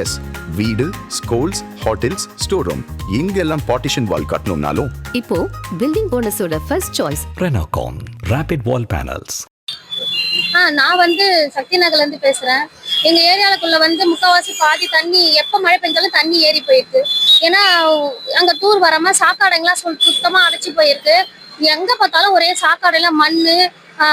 S வீடு schools hotels store room இங்கெல்லாம் partition wall கட்டணும்னாலும். இப்போ building போனஸோட first choice Renocon Rapid Wall Panels. ஆ நான் வந்து சக்தி நகர்ல இருந்து பேசுறேன். எங்க ஏரியாவுக்குள்ள வந்து முக்காவாசி பாதி தண்ணி எப்ப மழை பெஞ்சாலும் தண்ணி ஏறி போயிருக்கு. ஏன்னா அங்க டூர் வராம சாக்காடுங்களாம் சொல் சுத்தமா அடைச்சு போயிருக்கு. எங்க பார்த்தாலும் ஒரே சாக்காடுல மண்ணு ஆ,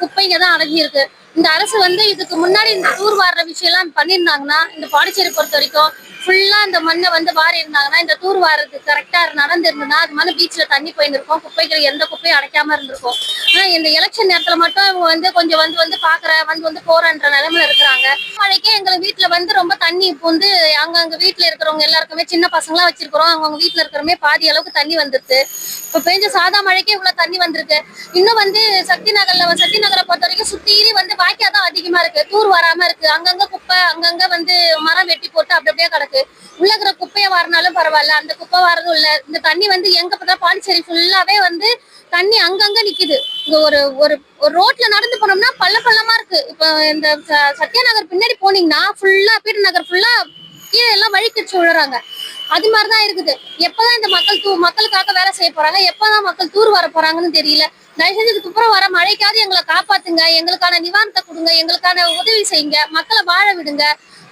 குப்பைங்க தான் அடைஞ்சிருக்கு இந்த அரசு வந்து இதுக்கு முன்னாடி இந்த தூர் வாடுற விஷயம் எல்லாம் பண்ணியிருந்தாங்கன்னா இந்த பாண்டிச்சேரி பொறுத்த வரைக்கும் ஃபுல்லா அந்த மண்ணை வந்து வாரி இருந்தாங்கன்னா இந்த தூர் வாரது கரெக்டா நடந்திருந்ததுன்னா அது மாதிரி பீச்ல தண்ணி போயிருந்திருக்கும். குப்பைகள் எந்த குப்பையும் அடைக்காம இருந்திருக்கும். ஆனா இந்த எலெக்ஷன் நேரத்துல மட்டும் இவங்க வந்து கொஞ்சம் வந்து வந்து பாக்குற வந்து வந்து போறன்ற நிலைமையில இருக்கிறாங்க. மழைக்கே எங்க வீட்டுல வந்து ரொம்ப தண்ணி பூந்து அங்கங்க வீட்டுல இருக்கிறவங்க எல்லாருக்குமே சின்ன பசங்களா வச்சிருக்கிறோம். அவங்க வீட்டுல இருக்கிறமே பாதி அளவுக்கு தண்ணி வந்துருது இப்ப பெஞ்ச சாதா மழைக்கே இவ்வளவு தண்ணி வந்திருக்கு. இன்னும் வந்து சக்தி நகர்ல சக்தி நகரை பொறுத்த வரைக்கும் சுத்தீரி வந்து வாய்க்கா தான் அதிகமா இருக்கு. தூர் வராம இருக்கு. அங்கங்க குப்பை அங்கங்க வந்து மரம் வெட்டி போட்டு அப்படி அப்படியே கிடக்கு. உள்ள இருக்கிற குப்பையை வாரினாலும் பரவாயில்ல. அந்த குப்பை வாரதும் இல்ல. இந்த தண்ணி வந்து எங்க பார்த்தா பாண்டிச்சேரி ஃபுல்லாவே வந்து தண்ணி அங்கங்க நிக்குது. இங்க ஒரு ஒரு ஒரு ரோட்ல நடந்து போனோம்னா பள்ள பள்ளமா இருக்கு. இப்ப இந்த ச- சத்யா நகர் பின்னாடி போனீங்கன்னா ஃபுல்லா பீட்டு நகர் ஃபுல்லா கீழே எல்லாம் வழிக்கிச்சு விழுறாங்க. அது மாதிரிதான் இருக்குது. எப்பதான் இந்த மக்கள் தூ மக்களுக்காக வேலை செய்ய போறாங்க எப்பதான் மக்கள் தூர் வர போறாங்கன்னு தெரியல. தயவு செஞ்சு அப்புறம் வர மழைக்காவது எங்களை காப்பாத்துங்க. எங்களுக்கான நிவாரணத்தை கொடுங்க. எங்களுக்கான உதவி செய்யுங்க. மக்களை வாழ விடுங்க.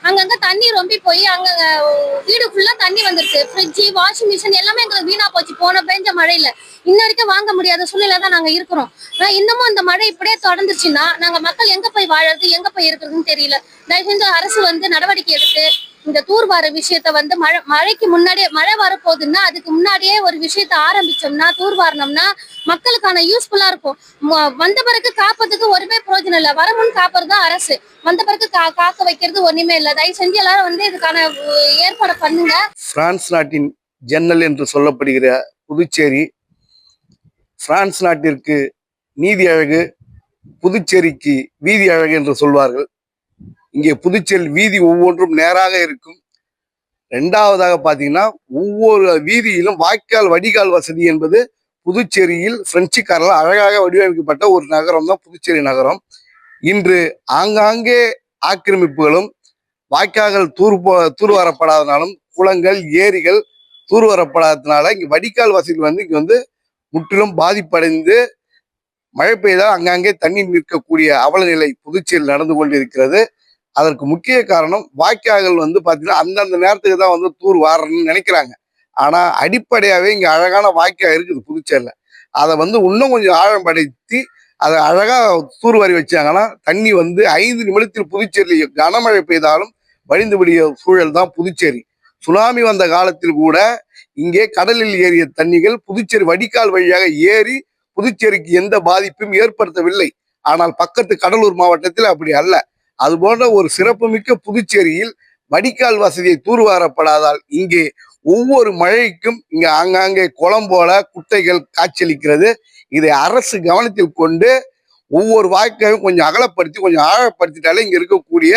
அங்கங்க தண்ணி ரொம்பி போய் அங்க வீடு ஃபுல்லா தண்ணி வந்துருச்சு. ஃப்ரிட்ஜு வாஷிங் மிஷின் எல்லாமே எங்களுக்கு வீணா போச்சு. போன பெஞ்ச மழையில. இன்ன வரைக்கும் வாங்க முடியாத சூழ்நிலை தான் நாங்க இருக்கிறோம். ஆனா இன்னமும் அந்த மழை இப்படியே தொடர்ந்துச்சுன்னா நாங்க மக்கள் எங்க போய் வாழறது எங்க போய் இருக்கிறதுன்னு தெரியல. தயவு செஞ்சு அரசு வந்து நடவடிக்கை எடுத்து இந்த தூர்வார விஷயத்த வந்து மழை மழைக்கு முன்னாடியே மழை வரப்போகுதுன்னா அதுக்கு முன்னாடியே ஒரு விஷயத்த ஆரம்பிச்சோம்னா தூர்வாரினோம்னா மக்களுக்கான யூஸ்ஃபுல்லா இருக்கும். வந்த பிறகு காப்பதுக்கு ஒருமே பிரயோஜனம் இல்லை. வரமுன் காப்பது தான் அரசு. வந்த பிறகு கா காக்க வைக்கிறது ஒண்ணுமே இல்லை. தயவு செஞ்சு எல்லாரும் வந்து இதுக்கான ஏற்பாடு பண்ணுங்க. பிரான்ஸ் நாட்டின் ஜன்னல் என்று சொல்லப்படுகிற புதுச்சேரி பிரான்ஸ் நாட்டிற்கு நீதி அழகு புதுச்சேரிக்கு வீதி அழகு என்று சொல்வார்கள். இங்கே புதுச்சேரி வீதி ஒவ்வொன்றும் நேராக இருக்கும். ரெண்டாவதாக பார்த்தீங்கன்னா ஒவ்வொரு வீதியிலும் வாய்க்கால் வடிகால் வசதி என்பது புதுச்சேரியில் பிரெஞ்சுக்காரர்கள் அழகாக வடிவமைக்கப்பட்ட ஒரு நகரம் தான் புதுச்சேரி நகரம். இன்று ஆங்காங்கே ஆக்கிரமிப்புகளும் வாய்க்கால்கள் தூர் போ- தூர்வாரப்படாதனாலும் குளங்கள் ஏரிகள் தூர்வாரப்படாததுனால இங்கே வடிகால் வசதி வந்து இங்கே வந்து முற்றிலும் பாதிப்படைந்து மழை பெய்தால் அங்கங்கே தண்ணீர் நிற்கக்கூடிய அவல நிலை புதுச்சேரியில் நடந்து கொண்டிருக்கிறது. அதற்கு முக்கிய காரணம் வாய்க்கால்கள் வந்து பார்த்தீங்கன்னா அந்தந்த நேரத்துக்கு தான் வந்து தூர் வாரணும்னு நினைக்கிறாங்க. ஆனால் அடிப்படையாகவே இங்கே அழகான வாய்க்கால் இருக்குது புதுச்சேரியில். அதை வந்து இன்னும் கொஞ்சம் ஆழம் படுத்தி அதை அழகாக தூர் வாரி வச்சாங்கன்னா தண்ணி வந்து ஐந்து நிமிடத்தில் புதுச்சேரியில் கனமழை பெய்தாலும் வழிந்து விடிய சூழல் தான் புதுச்சேரி. சுனாமி வந்த காலத்தில் கூட இங்கே கடலில் ஏறிய தண்ணிகள் புதுச்சேரி வடிகால் வழியாக ஏறி புதுச்சேரிக்கு எந்த பாதிப்பும் ஏற்படுத்தவில்லை. ஆனால் பக்கத்து கடலூர் மாவட்டத்தில் அப்படி அல்ல. அது போன்ற ஒரு சிறப்புமிக்க புதுச்சேரியில் வடிகால் வசதியை தூர்வாரப்படாதால் இங்கே ஒவ்வொரு மழைக்கும் இங்கே ஆங்காங்கே குளம் போல குட்டைகள் காய்ச்சலிக்கிறது இதை அரசு கவனத்தில் கொண்டு ஒவ்வொரு வாய்க்கையும் கொஞ்சம் அகலப்படுத்தி கொஞ்சம் ஆழப்படுத்திட்டாலே இங்கே இருக்கக்கூடிய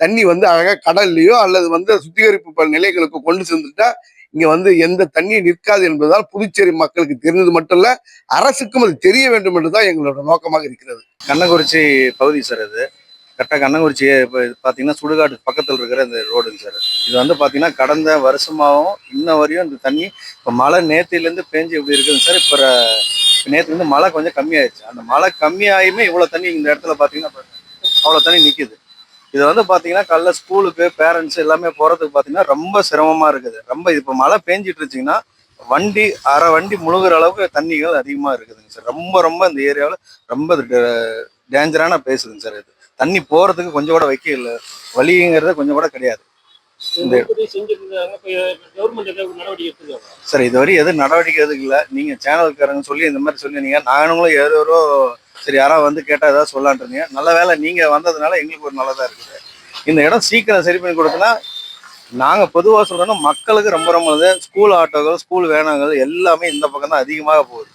தண்ணி வந்து அழகாக கடல்லையோ அல்லது வந்து சுத்திகரிப்பு நிலைகளுக்கு கொண்டு சென்றுட்டா இங்கே வந்து எந்த தண்ணியும் நிற்காது என்பதால் புதுச்சேரி மக்களுக்கு தெரிந்தது மட்டும் இல்லை அரசுக்கும் அது தெரிய வேண்டும் என்றுதான் எங்களோட நோக்கமாக இருக்கிறது. கண்ணங்குறிச்சி பகுதி சார் இது கரெக்டாக கண்ணங்குறிச்சி இப்போ பார்த்தீங்கன்னா சுடுகாடு பக்கத்தில் இருக்கிற இந்த ரோடுங்க சார் இது வந்து பார்த்தீங்கன்னா கடந்த வருஷமாகவும் இன்ன வரையும் இந்த தண்ணி இப்போ மழை நேத்திலேருந்து பேஞ்சு இப்படி இருக்குதுங்க சார் இப்போ நேற்றுலேருந்து மழை கொஞ்சம் கம்மியாயிடுச்சு அந்த மழை கம்மியாயுமே இவ்வளோ தண்ணி இந்த இடத்துல பார்த்தீங்கன்னா அவ்வளோ தண்ணி நிற்கிது இது வந்து பார்த்தீங்கன்னா காலைல ஸ்கூலுக்கு பேரண்ட்ஸ் எல்லாமே போகிறதுக்கு பார்த்தீங்கன்னா ரொம்ப சிரமமாக இருக்குது. ரொம்ப இப்போ மழை பேஞ்சிட்டு இருந்துச்சிங்கன்னா வண்டி அரை வண்டி முழுகிற அளவுக்கு தண்ணிகள் அதிகமாக இருக்குதுங்க சார் ரொம்ப ரொம்ப இந்த ஏரியாவில் ரொம்ப டேஞ்சரான பேசுதுங்க சார் இது. தண்ணி போகிறதுக்கு கொஞ்சம் கூட வைக்க இல்லை. வழிங்கிறது கொஞ்சம் கூட கிடையாது. இந்த சார் இதுவரை எதுவும் நடவடிக்கை எதுவும் இல்லை. நீங்கள் சேனல்காரங்க சொல்லி இந்த மாதிரி சொல்லியிருந்தீங்க. நானுங்களும் யாரோ சரி யாராவது வந்து கேட்டால் ஏதாவது சொல்லான்றீங்க நல்ல வேலை நீங்கள் வந்ததுனால எங்களுக்கு ஒரு நல்லதாக இருக்குது. இந்த இடம் சீக்கிரம் சரி பண்ணி கொடுத்தனா நாங்கள் பொதுவாக சொல்கிறோன்னா மக்களுக்கு ரொம்ப ரொம்ப ஸ்கூல் ஆட்டோகள் ஸ்கூல் வேனாங்கள் எல்லாமே இந்த பக்கம் தான் அதிகமாக போகுது.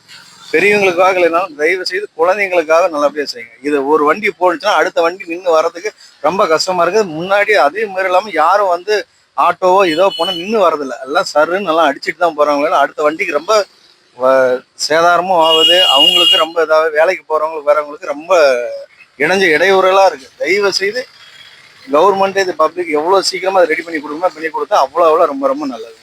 பெரியவங்களுக்காக இல்லைனாலும் தயவு செய்து குழந்தைங்களுக்காக நல்லபடியாக செய்யுங்க. இது ஒரு வண்டி போனுச்சுன்னா அடுத்த வண்டி நின்று வர்றதுக்கு ரொம்ப கஷ்டமாக இருக்குது. முன்னாடி அதே மாதிரி இல்லாமல் யாரும் வந்து ஆட்டோவோ இதோ போனால் நின்று வரதில்ல எல்லாம் சருன்னு நல்லா அடிச்சுட்டு தான் போகிறவங்களால அடுத்த வண்டிக்கு ரொம்ப வ- சேதாரமும் ஆகுது. அவங்களுக்கு ரொம்ப இதாக வேலைக்கு போகிறவங்களுக்கு வரவங்களுக்கு ரொம்ப இணைஞ்ச இடையூறலாக இருக்குது. தயவு செய்து கவர்மெண்ட்டு இது பப்ளிக் எவ்வளோ சீக்கிரமாக அதை ரெடி பண்ணி கொடுக்குமோ பண்ணி கொடுத்தா அவ்வளோ அவ்வளோ ரொம்ப ரொம்ப நல்லது.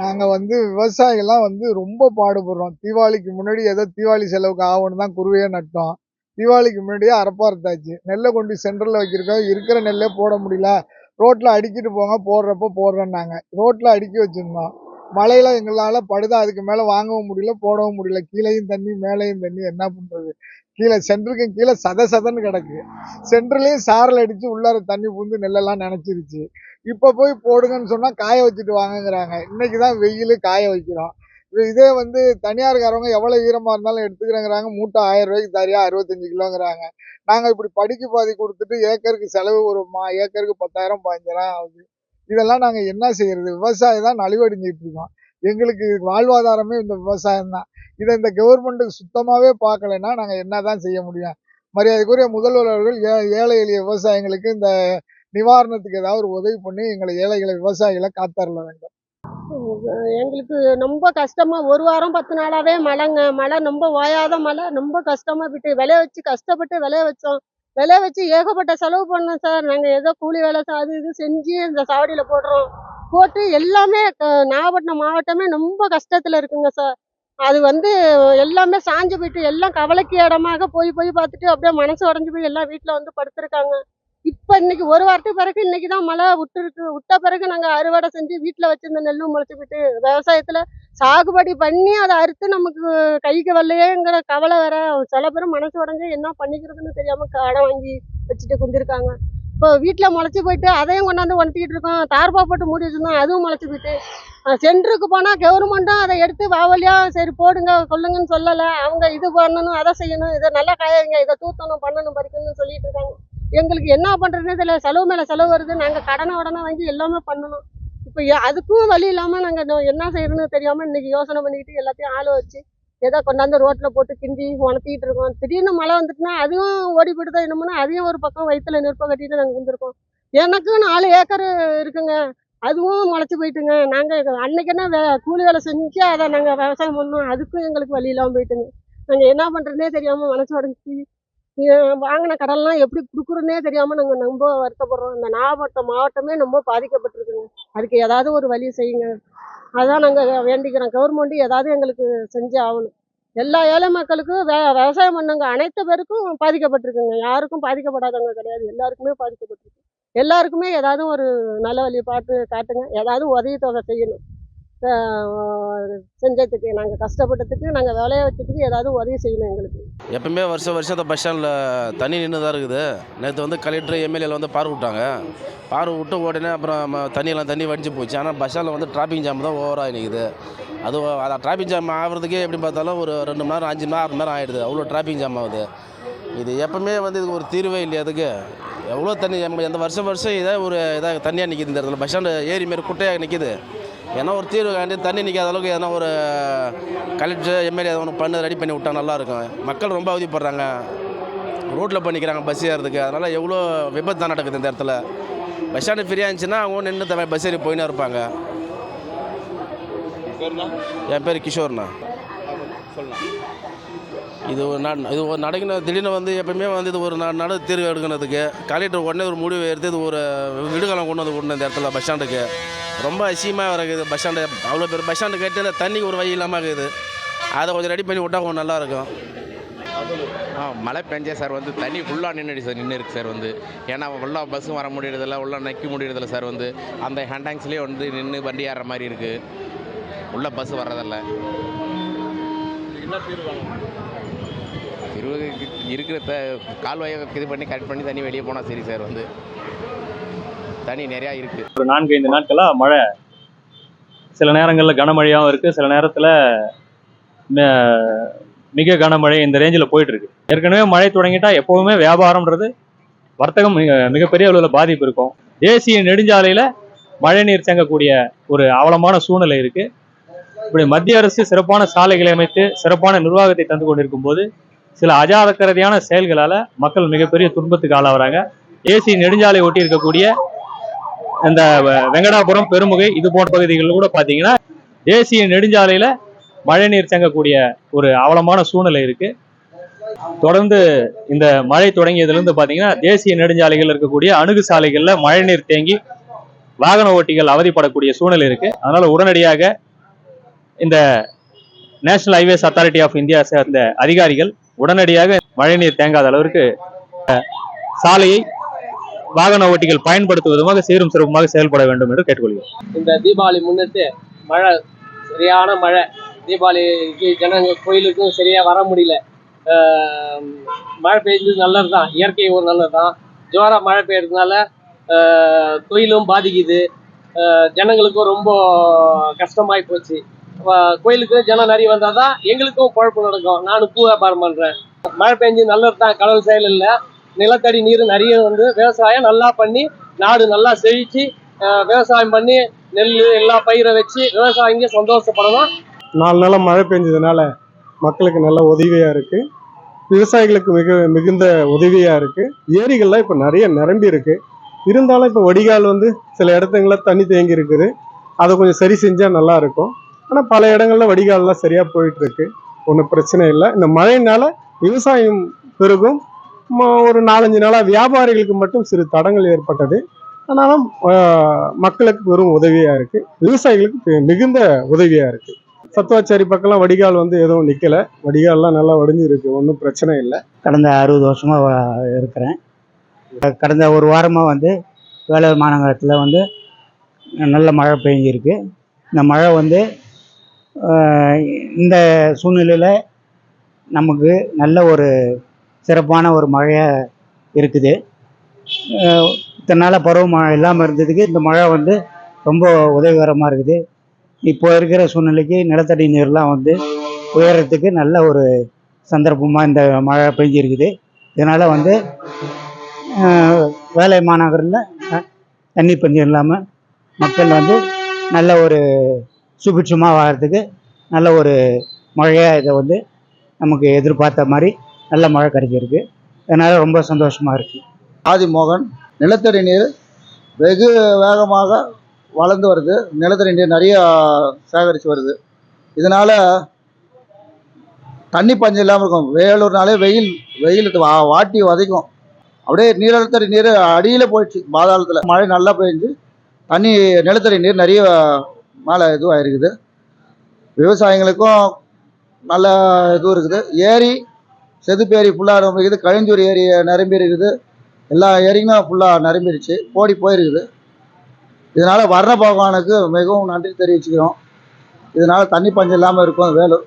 நாங்கள் வந்து விவசாயிகள்லாம் வந்து ரொம்ப பாடுபடுறோம். தீபாவளிக்கு முன்னாடி ஏதோ தீபாவளி செலவுக்கு ஆகணும் தான் குருவையே நட்டோம். தீபாவளிக்கு முன்னாடியே அறப்பார்த்தாச்சு நெல்லை கொண்டு சென்டரில் வச்சுருக்கோம் இருக்கிற நெல்லே போட முடியல. ரோட்டில் அடிக்கிட்டு போங்க போடுறப்ப போடுறேன்னாங்க. ரோட்டில் அடுக்கி வச்சுருந்தோம். மழையில் எங்களால் படுதா அதுக்கு மேலே வாங்கவும் முடியல போடவும் முடியல. கீழேயும் தண்ணி மேலேயும் தண்ணி என்ன பண்ணுறது கீழே சென்டருக்கும் கீழே சத சதன்னு கிடக்கு. சென்டர்லேயும் சாரல் அடித்து உள்ளார தண்ணி பூந்து நெல்லெல்லாம் நினச்சிருச்சு. இப்போ போய் போடுங்கன்னு சொன்னால் காய வச்சுட்டு வாங்கங்கிறாங்க. இன்னைக்கு தான் வெயில் காய வைக்கிறோம். இதே வந்து தனியார்காரவங்க எவ்வளோ ஈரமாக இருந்தாலும் எடுத்துக்கிறேங்கிறாங்க. மூட்டை ஆயிரம் ரூபாய்க்கு தரியா அறுபத்தஞ்சு கிலோங்கிறாங்க. நாங்கள் இப்படி படிக்கு பாதி கொடுத்துட்டு ஏக்கருக்கு செலவு ஒரு மா ஏக்கருக்கு பத்தாயிரம் பதினஞ்சாயிரம் ஆகுது. இதெல்லாம் நாங்கள் என்ன செய்யறது? விவசாயம் தான் நலிவடைஞ்சிட்டு இருக்கோம். எங்களுக்கு வாழ்வாதாரமே இந்த விவசாயம் தான். இதை இந்த கவர்மெண்ட்டுக்கு சுத்தமாகவே பார்க்கலைன்னா நாங்கள் என்ன தான் செய்ய முடியும்? மரியாதைக்குரிய முதல்வர் அவர்கள் ஏ ஏழை எளிய விவசாயிகளுக்கு இந்த நிவாரணத்துக்கு ஏதாவது ஒரு உதவி பண்ணி எங்களை ஏழைகளை விவசாயிகளை காத்தரல வேண்டும். எங்களுக்கு ரொம்ப கஷ்டமா ஒரு வாரம் பத்து நாளாவே மழைங்க. மழை ரொம்ப ஓயாத மழை. ரொம்ப கஷ்டமா விட்டு விளைய வச்சு கஷ்டப்பட்டு விளைய வச்சோம். விளைய வச்சு ஏகப்பட்ட செலவு பண்ணோம் சார். நாங்கள் ஏதோ கூலி வேலை சா- அது இது செஞ்சு இந்த சாவடியில போடுறோம். போட்டு எல்லாமே நாகப்பட்டினம் மாவட்டமே ரொம்ப கஷ்டத்துல இருக்குங்க சார். அது வந்து எல்லாமே சாஞ்சு போயிட்டு எல்லாம் கவலைக்கு இடமாக போய் போய் பார்த்துட்டு அப்படியே மனசு உடஞ்சு போய் எல்லாம் வீட்டில் வந்து படுத்திருக்காங்க. இப்போ இன்னைக்கு ஒரு வாரத்துக்கு பிறகு இன்னைக்கு தான் மழை விட்டுருக்கு. விட்ட பிறகு நாங்கள் அறுவடை செஞ்சு வீட்டில் வச்சிருந்த நெல்லும் முளைச்சி போயிட்டு விவசாயத்தில் சாகுபடி பண்ணி அதை அறுத்து நமக்கு கைக்கு வரலையேங்கிற கவலை வேற. சில பேர் மனசு உடஞ்சு என்ன பண்ணிக்கிறதுன்னு தெரியாமல் கடை வாங்கி வச்சுட்டு குந்திருக்காங்க. இப்போ வீட்டில் முளைச்சி போயிட்டு அதையும் கொண்டாந்து ஒணத்திக்கிட்டு இருக்கோம். தார்பா போட்டு மூடி வச்சிருந்தோம் அதுவும் முளைச்சி போயிட்டு. சென்டருக்கு போனால் கவர்மெண்ட்டும் அதை எடுத்து வாவலியா சரி போடுங்க கொள்ளுங்கன்னு சொல்லலை. அவங்க இது பண்ணணும் அதை செய்யணும் இதை நல்லா காயங்க இதை தூத்தணும் பண்ணணும் பறிக்கணும்னு சொல்லிட்டு இருக்காங்க. எங்களுக்கு என்ன பண்ணுறதுனே தெரியல. செலவு மேலே செலவு வருது. நாங்கள் கடனை உடனே வாங்கி எல்லாமே பண்ணணும். இப்போ அதுக்கும் வழி இல்லாமல் நாங்கள் என்ன செய்யறதுன்னு தெரியாமல் இன்னைக்கு யோசனை பண்ணிக்கிட்டு எல்லாத்தையும் ஆள் வச்சு ஏதோ கொண்டாந்து ரோட்டில் போட்டு கிண்டி உணர்த்திக்கிட்டு இருக்கோம். திடீர்னு மழை வந்துட்டுனா அதுவும் ஓடி போயிட்டு என்னமோனா அதையும் ஒரு பக்கம் வயிற்றுல நெருப்ப கட்டிட்டு நாங்கள் வந்திருக்கோம். எனக்கும் நாலு ஏக்கர் இருக்குங்க. அதுவும் முளைச்சி போயிட்டுங்க. நாங்கள் அன்னைக்கு என்ன வே கூலி வேலை செஞ்சு அதை நாங்கள் விவசாயம் பண்ணோம். அதுக்கும் எங்களுக்கு வழி இல்லாமல் போயிட்டுங்க. நாங்கள் என்ன பண்ணுறதுனே தெரியாமல் மனசு உடஞ்சி வாங்கின கடன்லாம் எப்படி கொடுக்குறோன்னே தெரியாமல் நாங்கள் ரொம்ப வருத்தப்படுறோம். இந்த நாகப்பட்டினம் மாவட்டமே ரொம்ப பாதிக்கப்பட்டிருக்குங்க. அதுக்கு ஏதாவது ஒரு வழி செய்யுங்க. அதான் நாங்கள் வேண்டிக்கிறோம். கவர்மெண்ட்டு ஏதாவது எங்களுக்கு செஞ்சு ஆகணும். எல்லா ஏழை மக்களுக்கும் வே விவசாயம் பண்ணவங்க அனைத்து பேருக்கும் பாதிக்கப்பட்டிருக்குங்க. யாருக்கும் பாதிக்கப்படாதவங்க கிடையாது. எல்லாருக்குமே பாதிக்கப்பட்டிருக்கு. எல்லாருக்குமே ஏதாவது ஒரு நல்ல வழி பார்த்து காட்டுங்க. ஏதாவது உதவி தொகை செய்யணும். செஞ்சதுக்கு நாங்கள் கஷ்டப்பட்டதுக்கு நாங்கள் வேலையை வச்சதுக்கு ஏதாவது உதவி செய்யணும் எங்களுக்கு. எப்பவுமே வருஷம் வருஷம் அந்த பஸ் ஸ்டாண்டில் தண்ணி நின்று தான் இருக்குது. நேற்று வந்து கலெக்டர் எம்எல்ஏல வந்து பார்வை விட்டாங்க. பார்வை விட்ட உடனே அப்புறம் தண்ணியெல்லாம் தண்ணி வடிஞ்சு போச்சு. ஆனால் பஸ் ஸ்டாண்டில் வந்து டிராஃபிக் ஜாம் தான் ஓவராக நிற்குது அது அதான் டிராஃபிக் ஜாம் ஆகிறதுக்கே எப்படி பார்த்தாலும் ஒரு ரெண்டு மணி நேரம் அஞ்சு மணி நேரம் ஆறு மணி நேரம் ஆகிடுது அவ்வளோ டிராஃபிக் ஜாம் ஆகுது. இது எப்பவுமே வந்து இதுக்கு ஒரு தீர்வே இல்லையா அதுக்கு. எவ்வளோ தண்ணி எந்த வருஷம் வருஷம் இதாக ஒரு இதாக தண்ணியாக நிற்கிது இந்த இடத்துல. பஸ் ஸ்டாண்டு ஏரி மாரி குட்டையாக நிற்கிது ஏன்னா ஒரு தீர்வு காண்டி தண்ணி நிற்காத அளவுக்கு எதனா ஒரு கலெக்டர் எம்எல்ஏ ஒன்று பண்ணி ரெடி பண்ணி விட்டா நல்லாயிருக்கும். மக்கள் ரொம்ப அவதிப்படுறாங்க. ரோட்டில் பண்ணிக்கிறாங்க பஸ் ஏறதுக்கு. அதனால் எவ்வளோ விபத்து தான் நடக்குது இந்த இடத்துல. பஸ் ஸ்டாண்டு ஃப்ரீயாக இருந்துச்சுன்னா அவங்க நின்று தவிர பஸ் ஏறி போயினே இருப்பாங்க. என் பேர் கிஷோர்ண்ணா. இது ஒரு நட இது ஒரு நடக்கணும் திடீர்னு வந்து எப்பவுமே வந்து இது ஒரு நடு தீர்வு எடுக்கணுதுக்கு கலெக்டர் உடனே ஒரு முடிவு எடுத்து இது ஒரு விடுகாலம் கொண்டு வந்து கொண்டு இந்த இடத்துல பஸ் ஸ்டாண்டுக்கு ரொம்ப அசியமாக இருக்குது பஸ் ஸ்டாண்டு அவ்வளோ பேர் பஸ் ஸ்டாண்டு கேட்டு தண்ணிக்கு ஒரு வழி இல்லாமல் இருக்குது. அதை கொஞ்சம் ரெடி பண்ணி விட்டால் கொஞ்சம் நல்லாயிருக்கும் ஆ மழை பெஞ்சா சார் வந்து தண்ணி ஃபுல்லாக நின்றுடு சார் நின்று இருக்கு சார் வந்து. ஏன்னா ஃபுல்லாக பஸ்ஸும் வர முடியறதில்ல உள்ள நிற்க முடியறதில்ல சார் வந்து. அந்த ஹேண்டாங்ஸ்லேயே வந்து நின்று வண்டி ஏறுற மாதிரி இருக்குது உள்ள பஸ் வர்றதில்ல. என்ன திருவு இருக்கிற த கால்வாயை இது பண்ணி கரெக்ட் பண்ணி தண்ணி வெளியே போனால் சரி சார் வந்து. தண்ணி நிறையா இருக்குது ஒரு நான்கு ஐந்து நாட்களாக மழை. சில நேரங்களில் கனமழையாகவும் இருக்குது சில நேரத்தில் மிக கனமழை இந்த ரேஞ்சில் போயிட்டுருக்கு. ஏற்கனவே மழை தொடங்கிட்டா எப்போவுமே வியாபாரம்ன்றது வர்த்தகம் மிக மிகப்பெரிய அளவில் பாதிப்பு இருக்கும். தேசிய நெடுஞ்சாலையில் மழை நீர் தேங்கக்கூடிய ஒரு அவலமான சூழ்நிலை இருக்குது இப்படி மத்திய அரசு சிறப்பான சாலைகளை அமைத்து சிறப்பான நிர்வாகத்தை தந்து கொண்டிருக்கும் போது சில அஜாதக்கரதியான செயல்களால் மக்கள் மிகப்பெரிய துன்பத்துக்கு ஆளாகிறாங்க ஏசி நெடுஞ்சாலை ஒட்டி இருக்கக்கூடிய இந்த வெங்கடாபுரம் பெருமுகை இது போன்ற பகுதிகளில் கூட பார்த்தீங்கன்னா தேசிய நெடுஞ்சாலையில் மழைநீர் தேங்கக்கூடிய ஒரு அவலமான சூழ்நிலை இருக்குது தொடர்ந்து இந்த மழை தொடங்கியதுலேருந்து பார்த்தீங்கன்னா தேசிய நெடுஞ்சாலைகள் இருக்கக்கூடிய அணுகு சாலைகளில் மழைநீர் தேங்கி வாகன ஓட்டிகள் அவதிப்படக்கூடிய சூழ்நிலை இருக்குது அதனால் உடனடியாக இந்த national highways authority of India சேர்ந்த அதிகாரிகள் உடனடியாக மழைநீர் தேங்காத அளவிற்கு சாலையை வாகன ஓட்டிகள் பயன்படுத்துவதுமாக சீரும் சிறப்புமாக செயல்பட வேண்டும் என்று கேட்டுக்கொள்கிறோம். இந்த தீபாவளி முன்னிட்டு மழை சரியான மழை தீபாவளிக்கு ஜனங்க கோயிலுக்கும் சரியா வர முடியல. மழை பெய்ஞ்சது நல்லது தான் இயற்கை ஒரு நல்லது தான் ஜோரா மழை பெய்யறதுனால ஆஹ் தொழிலும் பாதிக்குது. ஜனங்களுக்கும் ரொம்ப கஷ்டமாயி போச்சு. கோயிலுக்கு ஜனம் நிறைய வந்தால் தான் எங்களுக்கும் குழப்பம் நடக்கும். நானும் பூ வியாபாரம் பண்ணுறேன் மழை பெஞ்சு நல்லது தான் கடவுள் செயல் இல்லை நிலத்தடி நீர் நிறைய வந்து விவசாயம் நல்லா பண்ணி நாடு நல்லா செழித்து விவசாயம் பண்ணி நெல் எல்லா பயிரை வச்சு விவசாயிங்க சந்தோஷப்படணும். நாலு நாளாக மழை பெஞ்சதுனால மக்களுக்கு நல்ல உதவியாக இருக்குது விவசாயிகளுக்கு மிக மிகுந்த உதவியாக இருக்குது ஏரிகள்லாம் இப்போ நிறைய நிரம்பி இருக்கு. இருந்தாலும் இப்போ வடிகால் வந்து சில இடத்துங்களில் தண்ணி தேங்கி இருக்குது. அதை கொஞ்சம் சரி செஞ்சால் நல்லாயிருக்கும் ஆனால் பல இடங்களில் வடிகால்லாம் சரியாக போயிட்டு இருக்கு ஒன்றும் பிரச்சனை இல்லை. இந்த மழையினால விவசாயம் பெருகும். ஒரு நாலஞ்சு நாளாக வியாபாரிகளுக்கு மட்டும் சிறு தடங்கள் ஏற்பட்டது. ஆனாலும் மக்களுக்கு பெரும் உதவியாக இருக்குது விவசாயிகளுக்கு மிகுந்த உதவியாக இருக்குது சத்துவாச்சாரி பக்கம்லாம் வடிகால் வந்து எதுவும் நிற்கல வடிகால்லாம் நல்லா வடிஞ்சிருக்கு. ஒன்றும் பிரச்சனை இல்லை. கடந்த அறுபது வருஷமாக இருக்கிறேன். கடந்த ஒரு வாரமாக வந்து வேலூர் மாநகரத்தில் வந்து நல்ல மழை பெய்ஞ்சிருக்கு இந்த மழை வந்து இந்த சூழ்நிலையில் நமக்கு நல்ல ஒரு சிறப்பான ஒரு மழையாக இருக்குது. ஆஹ், இத்தனை நாளாக பருவமழை இல்லாமல் இருந்ததுக்கு இந்த மழை வந்து ரொம்ப உதவிகரமாக இருக்குது. இப்போ இருக்கிற சூழ்நிலைக்கு நிலத்தடி நீர்லாம் வந்து உயரத்துக்கு நல்ல ஒரு சந்தர்ப்பமாக இந்த மழை பெஞ்சிருக்குது. இதனால் வந்து வேலை மாநகரில் தண்ணி பஞ்சம் இல்லாமல் மக்கள் வந்து நல்ல ஒரு சுபிட்சமாக வாழறதுக்கு நல்ல ஒரு மழையாக இதை வந்து நமக்கு எதிர்பார்த்த மாதிரி நல்ல மழை கிடைச்சிருக்கு. அதனால் ரொம்ப சந்தோஷமாக இருக்குது ஆதிமோகன் நிலத்தடி நீர் வெகு வேகமாக வளர்ந்து வருது. நிலத்தடி நீர் நிறைய சேகரித்து வருது. இதனால் தண்ணி பஞ்சம் இல்லாமல் இருக்கும். வேலூர்னாலே வெயில் வெயில் வா- வாட்டி வதைக்கும். அப்படியே நீரழுத்தடி நீர் அடியில் போயிடுச்சு. பாதாளத்தில். மழை நல்லா பெஞ்சு தண்ணி நிலத்தடி நீர் நிறைய மேலே இதுவாக இருக்குது விவசாயிகளுக்கும் நல்ல இதுவும் இருக்குது. ஏரி செதுப்பேரி ஃபுல்லாக இருக்குது கழிஞ்சூர் ஏரி நிரம்பி இருக்குது எல்லா ஏரியுமே ஃபுல்லாக நிரம்பிடுச்சு ஓடி போயிருக்குது. இதனால் வர்ண பகவானுக்கு மிகவும் நன்றி தெரிவிச்சுக்கிறோம். இதனால் தண்ணி பஞ்சம் இல்லாமல் இருக்கும் வேலூர்